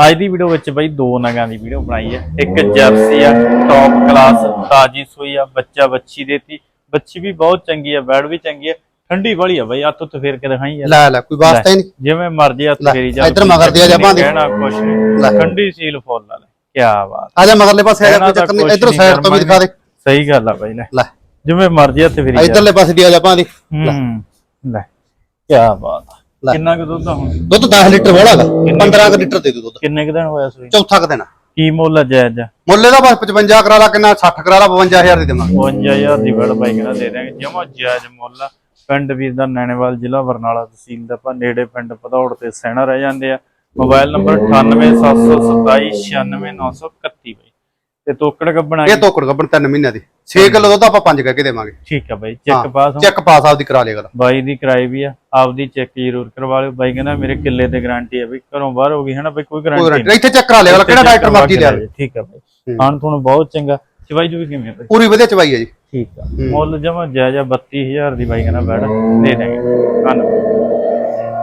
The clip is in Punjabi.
ਅੱਜ ਦੀ ਵੀਡੀਓ ਵਿੱਚ ਬਈ ਦੋ ਨਗਾਂ ਦੀ ਵੀਡੀਓ ਬਣਾਈ ਹੈ। ਇੱਕ ਜਰਸੀ ਆ ਟੌਪ ਕਲਾਸ ਤਾਜੀ ਸੂਈ ਆ ਬੱਚਾ ਬੱਚੀ ਦੇਤੀ ਬੱਚੀ ਵੀ ਬਹੁਤ ਚੰਗੀ ਆ ਬੈਡ ਵੀ ਚੰਗੀ ਆ। ਠੰਡੀ ਵਾਲੀ ਆ ਬਈ ਹੱਥ ਉੱਤੇ ਫੇਰ ਕੇ ਦਿਖਾਈ ਯਾਰ ਲੈ ਲੈ ਕੋਈ ਵਾਸਤਾ ਹੀ ਨਹੀਂ। ਜਿਵੇਂ ਮਰਜ਼ੀ ਹੱਥ ਲੈ, ਫੇਰੀ ਜਾ ਇੱਧਰ ਮਗਰ ਦੀ ਆ ਜਾ ਭਾਂਦੀ। ਕਹਿਣਾ ਕੁਛ ਨਹੀਂ। ਲੈ। ਠੰਡੀ ਸੀਲ ਫੁੱਲ ਵਾਲੇ ਕੀ ਬਾਤ। ਆ ਜਾ ਮਗਰਲੇ ਪਾਸੇ ਆ ਜਾ ਕੋਈ ਚੱਕਰ ਨਹੀਂ ਇਧਰ ਸਾਈਡ ਤੋਂ ਵੀ ਦਿਖਾ ਦੇ। ਸਹੀ ਗੱਲ ਆ ਬਈ ਲੈ। ਲੈ। ਜਿਵੇਂ ਮਰਜ਼ੀ ਹੱਥ ਫੇਰੀ ਜਾ ਇਧਰਲੇ ਪਾਸੇ ਦੀ ਆ ਜਾ ਭਾਂਦੀ। ਲੈ। ਕੀ ਬਾਤ ਆ। ਲੈ। ਕਿੰਨਾ ਕੁ ਦੁੱਧ ਆ ਹੁਣ? ਦੁੱਧ 10 ਲੀਟਰ ਵਾਲਾ ਹੈਗਾ। 15 ਕੁ ਲੀਟਰ ਦੇ ਦੂ ਦੁੱਧ। ਕਿੰਨੇ ਕੁ ਦਿਨ ਹੋਇਆ ਸੂਈ ਚੌਥਾ ਕ ਦੇਣਾ ਕੀ ਮੁੱਲ ਆ ਜਾਇਜ਼ ਆ? ਮੁੱਲੇ ਦਾ ਬਸ 55 ਕਰਾ ਲਾ ਕਿੰਨਾ? 60 ਕਰਾ ਲਾ 52000 ਦੀ ਦੇਵਾਂਗੇ। 55000 ਦੀ ਵੜ ਬਾਈ ਕਹਿੰਦਾ ਦੇ ਦਾਂਗੇ ਜਮਾ ਜਾਇਜ਼ ਮੁੱਲ ਆ। ਪਿੰਡ ਵੀਰ ਦਾ ਨੈਣੇਵਾਲ ਜ਼ਿਲ੍ਹਾ ਬਰਨਾਲਾ ਤਹਿਸੀਲ ਦਾ ਆਪਾਂ ਨੇੜੇ ਪਿੰਡ ਭਦੌੜ ਤੇ ਸੈਣਾ ਰਹਿ ਜਾਂਦੇ ਆ। ਮੋਬਾਈਲ ਨੰਬਰ 9877296931 ਬਾਈ। ਤੇ ਤੋਕੜ ਗੱਬਣਾ ਇਹ ਤੋਕੜ ਗੱਬਣ 3 ਮਹੀਨਿਆਂ ਦੀ। 6 ਕਿਲੋ ਦੁੱਧ ਆਪਾਂ 5 ਕਹਿ ਕੇ ਦੇਵਾਂਗੇ। ਠੀਕ ਆ ਬਾਈ ਚੈੱਕ ਪਾਸ। ਚੈੱਕ ਪਾਸ ਆਪਦੀ ਕਰਾ ਲਿਆ ਗੱਲ ਬਾਈ ਦੀ ਕਰਾਈ ਵੀ ਆ ਆਪਦੀ ਚੈੱਕ ਜ਼ਰੂਰ ਕਰਵਾ ਲਿਓ। ਬਾਈ ਕਹਿੰਦਾ ਮੇਰੇ ਕਿੱਲੇ ਤੇ ਗਾਰੰਟੀ ਆ ਵੀ ਘਰੋਂ ਬਾਹਰ ਹੋ ਗਈ ਹੈ ਨਾ ਬਾਈ ਕੋਈ ਗਾਰੰਟੀ ਗਰੰਟੀ ਇੱਥੇ ਚੈੱਕ ਕਰਾ ਲਿਆ ਗੱਲ ਕਿਹੜਾ ਡਾਕਟਰ ਮਰਜ਼ੀ ਲਿਆ। ਠੀਕ ਆ ਬਾਈ। ਖਾਣ ਤੁਹਾਨੂੰ ਬਹੁਤ ਚੰਗਾ। ਚਵਾਈ ਜੂ ਵੀ ਕਿਵੇਂ ਆ ਬਾਈ? ਪੂਰੀ ਵਧੀਆ ਚਵਾਈ ਹੈ ਜੀ। ਠੀਕ ਆ। ਮੁੱਲ ਜਮਾ ਜਾਇਜ਼ਾ 32000 ਦੀ ਬਾਈ ਕਹਿੰਦਾ ਬੈੜ ਦੇ ਦੇਗੇ ਧੰਨਵਾਦ।